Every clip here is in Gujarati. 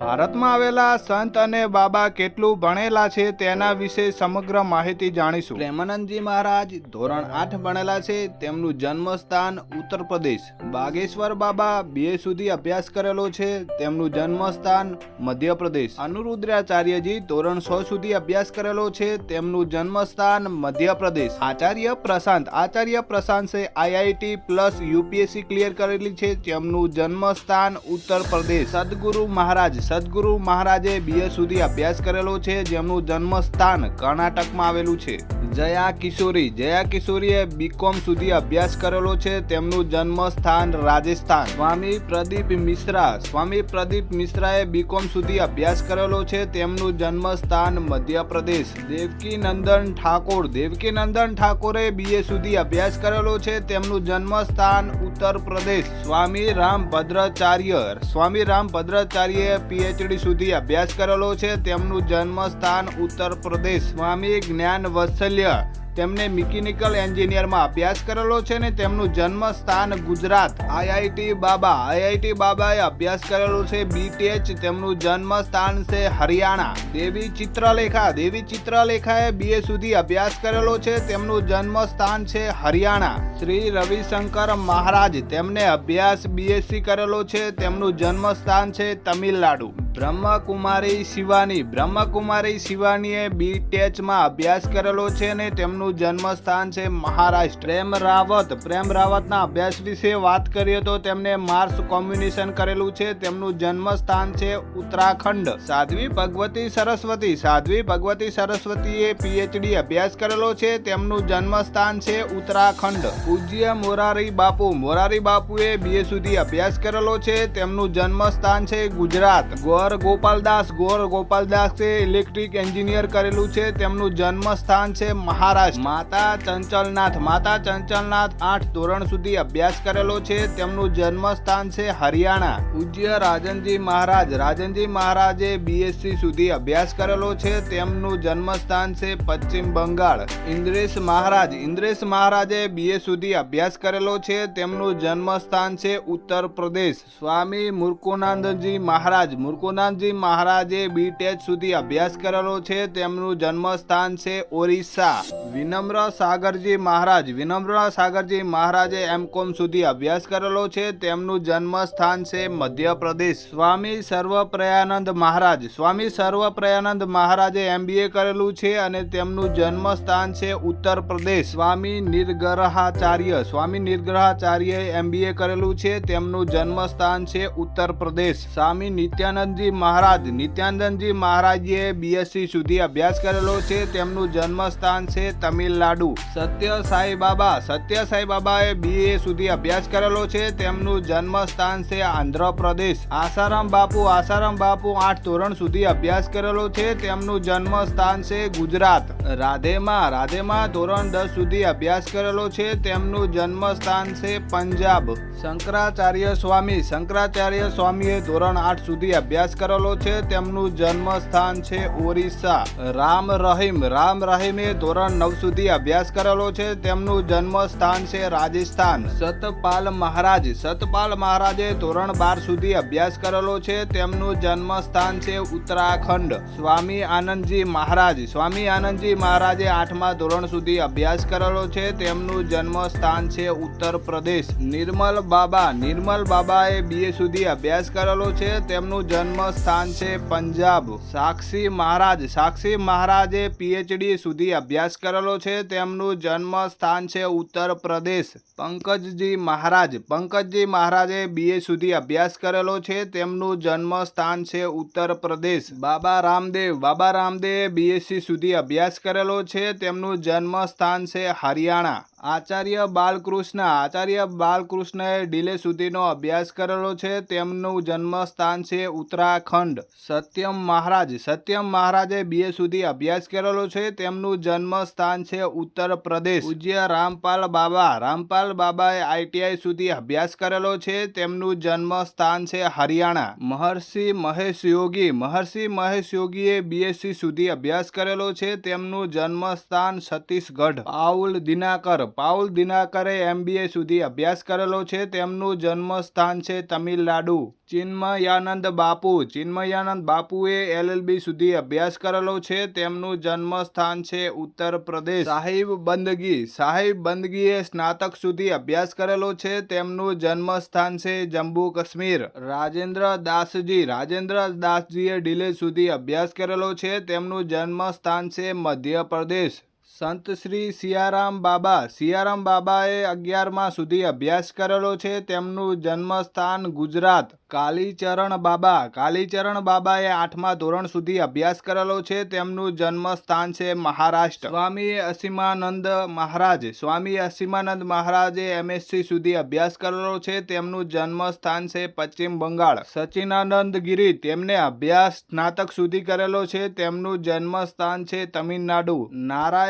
ભારતમાં આવેલા સંત અને બાબા કેટલું ભણેલા છે તેના વિશે સમગ્ર માહિતી જાણીશું. પ્રેમાનંદજી મહારાજ ધોરણ આઠ ભણેલા છે, તેમનું જન્મસ્થાન ઉત્તર પ્રદેશ. બાગેશ્વર બાબા બે સુધી અભ્યાસ કરેલો છે, તેમનું જન્મસ્થાન મધ્યપ્રદેશ અનુરુદ્રાચાર્યજી ધોરણ છ સુધી અભ્યાસ કરેલો છે, તેમનું જન્મસ્થાન મધ્યપ્રદેશ આચાર્ય પ્રશાંત આચાર્ય પ્રશાંત છે આઈઆઈટી પ્લસ યુપીએસસી ક્લિયર કરેલી છે, તેમનું જન્મસ્થાન ઉત્તર પ્રદેશ. સદગુરુ મહારાજ સદગુરુ મહારાજે બીએ સુધી અભ્યાસ કરેલો છે, જેમનું જન્મસ્થાન કર્ણાટકમાં આવેલું છે. જયા કિશોરી, જયા કિશોરીએ બીકોમ સુધી અભ્યાસ કરેલો છે, તેમનું જન્મસ્થાન રાજસ્થાન. સ્વામી પ્રદીપ મિશ્રા, સ્વામી પ્રદીપ મિશ્રાએ બીકોમ સુધી અભ્યાસ કરેલો છે, તેમનું જન્મસ્થાન મધ્યપ્રદેશ. દેવકી નંદન ઠાકોર દેવકી નંદન ઠાકોરે બીએ સુધી અભ્યાસ કરેલો છે, તેમનું જન્મસ્થાન ઉત્તર પ્રદેશ સ્વામી રામ ભદ્રાચાર્ય, સ્વામી રામ ભદ્રાચાર્યએ પીએચડી સુધી અભ્યાસ કરેલો છે. તેમનું જન્મસ્થાન ઉત્તર પ્રદેશ. સ્વામી જ્ઞાન વત્સલ્ય. તેમને મિકેનિકલ એન્જિનિયરમાં અભ્યાસ કરેલો છે ને તેમનું જન્મસ્થાન ગુજરાત. આઈઆઈટી બાબા, આઈઆઈટી બાબાએ અભ્યાસ કરેલો છે બીટેચ તેમનું જન્મસ્થાન છે હરિયાણા. દેવી ચિત્રલેખા, દેવી ચિત્રલેખાએ બીએ સુધી અભ્યાસ કરેલો છે, તેમનું જન્મસ્થાન છે હરિયાણા. શ્રી રવિશંકર મહારાજ તેમને અભ્યાસ બીએસસી કરેલો છે, તેમનું જન્મસ્થાન છે તમિલનાડુ. બ્રહ્મકુમારી શિવાની, બ્રહ્મકુમારી શિવાનીએ બીટેચમાં અભ્યાસ કરેલો છે ને તેમનું જન્મસ્થાન છે મહારાષ્ટ્ર. પ્રેમ રાવત, પ્રેમ રાવતના અભ્યાસ વિશે વાત કરીએ તો તેમને માર્સ કોમ્બિનેશન કરેલું છે. તેમનું જન્મસ્થાન છે ઉત્તરાખંડ. સાધ્વી ભગવતી સરસ્વતી, સાધ્વી ભગવતી સરસ્વતીએ પીએચડી અભ્યાસ કરેલો છે. તેમનું જન્મસ્થાન છે ઉત્તરાખંડ. પૂજ્ય મોરારી બાપુ, મોરારી બાપુએ બીએ સુધી અભ્યાસ કરેલો છે. તેમનું જન્મસ્થાન છે ગુજરાત. ગોર ગોપાલદાસ, ગોર ગોપાલદાસે ઇલેક્ટ્રિક એન્જિનિયર કરેલું છે, તેમનું જન્મસ્થાન છે મહારાષ્ટ્ર. માતા ચંચલનાથ માતા ચંચલનાથ આઠ ધોરણ સુધી અભ્યાસ કરેલો છે, તેમનું જન્મસ્થાન છે હરિયાણા. પૂજ્ય રાજનજી મહારાજ, રાજનજી મહારાજે બીએસસી સુધી અભ્યાસ કરેલો છે, તેમનું જન્મસ્થાન છે પશ્ચિમ બંગાળ. ઇન્દ્રેશ મહારાજ, ઇન્દ્રેશ મહારાજે બીએ સુધી અભ્યાસ કરેલો છે, તેમનું જન્મસ્થાન છે ઉત્તર પ્રદેશ. સ્વામી મુર્કુનાનંદજી મહારાજ મુર્કુનાનંદજી મહારાજે બીટેચ સુધી અભ્યાસ કરેલો છે. તેમનું જન્મસ્થાન છે ઓરિસ્સા. વિનમ્ર સાગરજી મહારાજ, વિનમ્ર સાગરજી મહારાજે એમકોમ સુધી અભ્યાસ કરેલો છે. તેમનું જન્મસ્થાન છે મધ્યપ્રદેશ. સ્વામી સર્વપ્રયાનંદ મહારાજ, સ્વામી સર્વપ્રયાનંદ મહારાજે એમબીએ કરેલું છે અને તેમનું જન્મસ્થાન છે ઉત્તર પ્રદેશ સ્વામી નિર્ગ્રહાચાર્ય, સ્વામી નિર્ગ્રહાચાર્યએ એમબીએ કરેલું છે. તેમનું જન્મસ્થાન છે ઉત્તર પ્રદેશ સ્વામી નિત્યાનંદજી મહારાજ, નિત્યાનંદજી મહારાજે બીએસસી સુધી અભ્યાસ કરેલો છે. તેમનું જન્મસ્થાન છે તમિલનાડુ. સત્ય સાંઈ બાબા, સત્ય સાઈ બાબાએ બીએ સુધી અભ્યાસ કરેલો છે. તેમનું જન્મસ્થાન છે આંધ્રપ્રદેશ. આસારામ બાપુ આસારામ બાપુ આઠ ધોરણ સુધી અભ્યાસ કરેલો છે. તેમનું જન્મસ્થાન છે ગુજરાત. રાધેમાં રાધેમાં ધોરણ દસ સુધી અભ્યાસ કરેલો છે. તેમનું જન્મસ્થાન છે પંજાબ. શંકરાચાર્ય સ્વામી, શંકરાચાર્ય સ્વામીએ ધોરણ આઠ સુધી અભ્યાસ કરેલો છે. તેમનું જન્મસ્થાન છે ઓરિસ્સા. રામ રહીમ, રામ રહીમે ધોરણ નવ સુધી અભ્યાસ કરેલો છે. તેમનું જન્મ સ્થાન છે રાજસ્થાન. સતપાલ મહારાજ, સતપાલ મહારાજે ધોરણ બાર સુધી અભ્યાસ કરેલો છે. તેમનું જન્મ સ્થાન છે ઉત્તરાખંડ. સ્વામી આનંદજી મહારાજ, સ્વામી આનંદજી મહારાજે આઠમા ધોરણ સુધી અભ્યાસ કરેલો છે. તેમનું જન્મ સ્થાન છે ઉત્તર પ્રદેશ નિર્મલ બાબા, નિર્મલ બાબાએ બીએ સુધી અભ્યાસ કરેલો છે. તેમનું જન્મ સ્થાન છે પંજાબ. સાક્ષી મહારાજ, સાક્ષી મહારાજે પીએચડી સુધી અભ્યાસ કરેલો છે, તેમનું જન્મ સ્થાન છે ઉત્તર પ્રદેશ. પંકજજી મહારાજ, પંકજજી મહારાજે બીએ સુધી અભ્યાસ કરેલો છે, તેમનું જન્મ સ્થાન છે ઉત્તર પ્રદેશ. બાબા રામદેવ, બાબા રામદેવે બીએસસી સુધી અભ્યાસ કરેલો છે, તેમનું જન્મ સ્થાન છે હરિયાણા. આચાર્ય બાલકૃષ્ણ, આચાર્ય બાલકૃષ્ણએ ડીલે સુધીનો અભ્યાસ કરેલો છે. તેમનું જન્મસ્થાન છે ઉત્તરાખંડ. સત્યમ મહારાજ, સત્યમ મહારાજે બીએ સુધી અભ્યાસ કરેલો છે. તેમનું જન્મસ્થાન છે ઉત્તર પ્રદેશ. પૂજ્ય રામપાલ બાબા, રામપાલ બાબાએ આઈટીઆઈ સુધી અભ્યાસ કરેલો છે. તેમનું જન્મસ્થાન છે હરિયાણા. મહર્ષિ મહેશ યોગી, મહર્ષિ મહેશ યોગીએ બીએસસી સુધી અભ્યાસ કરેલો છે. તેમનું જન્મસ્થાન છત્તીસગઢ. પાઉલ દિનાકર પાઉલ દિનાકરે એમબીએ સુધી અભ્યાસ કરેલો છે. તેમનું જન્મસ્થાન છે તમિલનાડુ. ચિન્મયાનંદ બાપુ. ચિન્મયાનંદ બાપુએ એલએલબી સુધી અભ્યાસ કરેલો છે. તેમનું જન્મસ્થાન છે ઉત્તર પ્રદેશ સાહિબ બંદગી. સાહિબ બંદગીએ સ્નાતક સુધી અભ્યાસ કરેલો છે. તેમનું જન્મસ્થાન છે જમ્મુ કાશ્મીર. રાજેન્દ્ર દાસજી. રાજેન્દ્ર દાસજીએ ડીલે સુધી અભ્યાસ કરેલો છે. તેમનું જન્મસ્થાન છે મધ્યપ્રદેશ. સંત શ્રી સિયારામ બાબા. સિયારામ બાબાએ અગિયારમા સુધી અભ્યાસ કરેલો છે. તેમનું જન્મસ્થાન ગુજરાત. કાલીચરણ બાબા. કાલીચરણ બાબાએ આઠમા ધોરણ સુધી અભ્યાસ કરેલો છે. તેમનું જન્મસ્થાન છે મહારાષ્ટ્ર. સ્વામી અસીમાનંદ મહારાજ. સ્વામી અસીમાનંદ મહારાજે એમએસસી સુધી અભ્યાસ કરેલો છે. તેમનું જન્મસ્થાન છે પશ્ચિમ બંગાળ. સચિનાનંદ ગિરી તેમને અભ્યાસ સ્નાતક સુધી કરેલો છે. તેમનું જન્મસ્થાન છે તમિલનાડુ.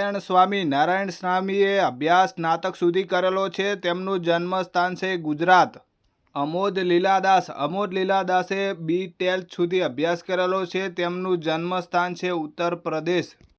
નારાયણ સ્વામી, નારાયણ સ્વામીએ અભ્યાસ સ્નાતક સુધી કરેલો છે. તેમનું જન્મસ્થાન છે ગુજરાત. અમોદ લીલાદાસ, અમોદ લીલાદાસે બી ટેલ સુધી અભ્યાસ કરેલો છે. તેમનું જન્મસ્થાન છે ઉત્તર પ્રદેશ.